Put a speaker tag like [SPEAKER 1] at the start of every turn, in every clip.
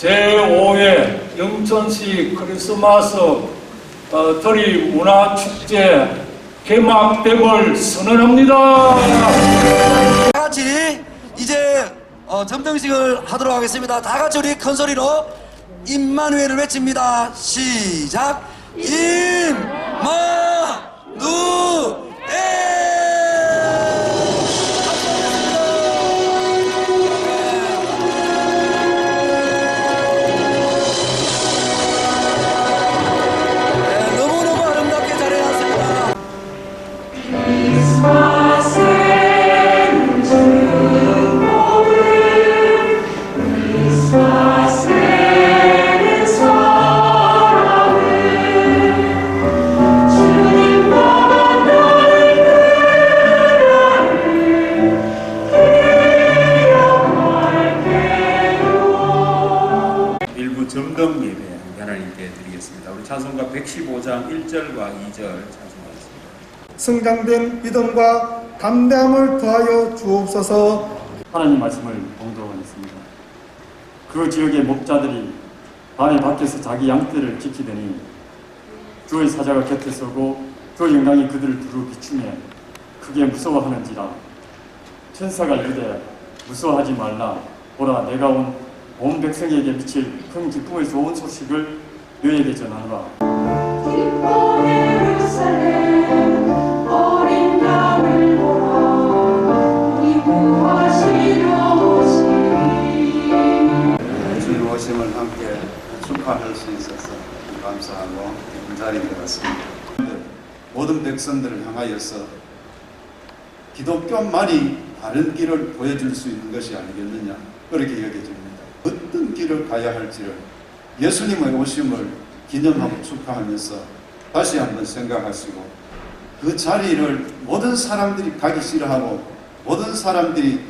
[SPEAKER 1] 제5회 영천시 크리스마스 어, 드리 문화축제 개막됨을 선언합니다.
[SPEAKER 2] 다 같이 이제 어, 점등식을 하도록 하겠습니다. 다 같이 우리 큰 소리로 임마누엘을 외칩니다. 시작. 임마누엘.
[SPEAKER 3] 찬송가 115장 1절과 2절 찬송하겠습니다.
[SPEAKER 4] 성장된 믿음과 담대함을 더하여 주옵소서
[SPEAKER 5] 하나님 말씀을 봉독하겠습니다. 그 지역의 목자들이 밤에 밖에서 자기 양떼를 지키더니 주의 사자가 곁에 서고 그 영광이 그들을 두루 비추며 크게 무서워하는지라 천사가 이르되 무서워하지 말라 보라 내가 온 온 백성에게 미칠 큰 기쁨의 좋은 소식을 너에게 전하노라
[SPEAKER 6] 오심을 함께 축하할 수 있어서 감사하고 기쁜 자리인 것 같습니다. 모든 백성들을 향하여서 기독교만이 바른 길을 보여줄 수 있는 것이 아니겠느냐 그렇게 여겨집니다. 어떤 길을 가야 할지를 예수님의 오심을 기념하고 축하하면서 다시 한번 생각하시고 그 자리를 모든 사람들이 가기 싫어하고 모든 사람들이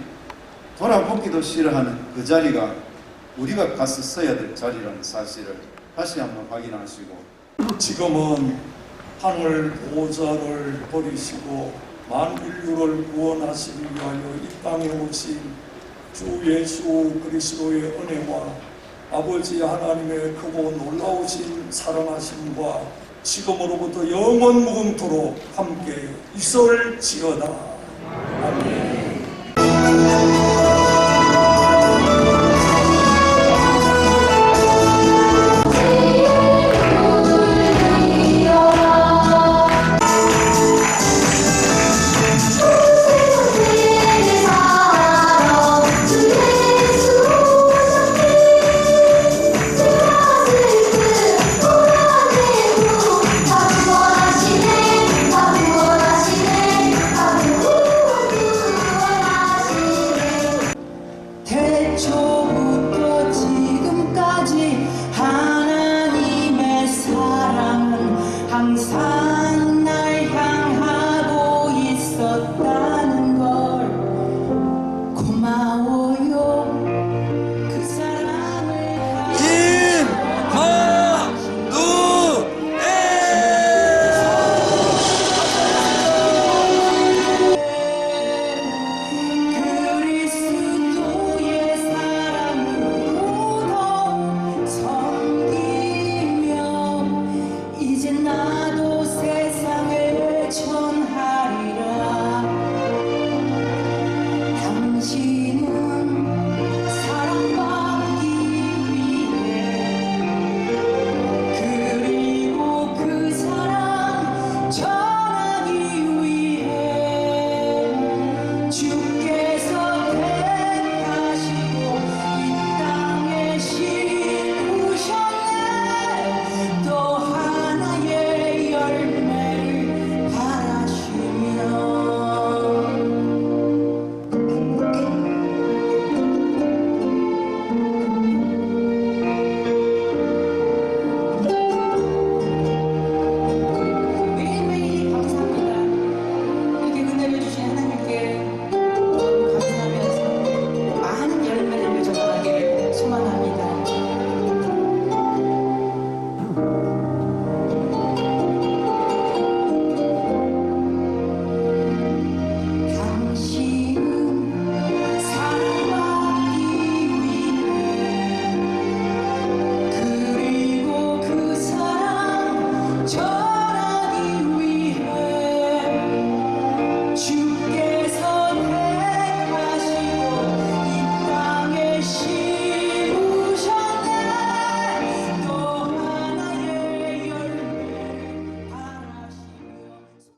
[SPEAKER 6] 돌아보기도 싫어하는 그 자리가 우리가 가서 서야 될 자리라는 사실을 다시 한번 확인하시고
[SPEAKER 1] 지금은 하늘 보좌를 버리시고 만인류를 구원하시기 위하여 이 땅에 오신 주 예수 그리스도의 은혜와 아버지 하나님의 크고 놀라우신 사랑하심과 지금으로부터 영원 무궁토록 함께 있을지어다. 아멘. one's time. not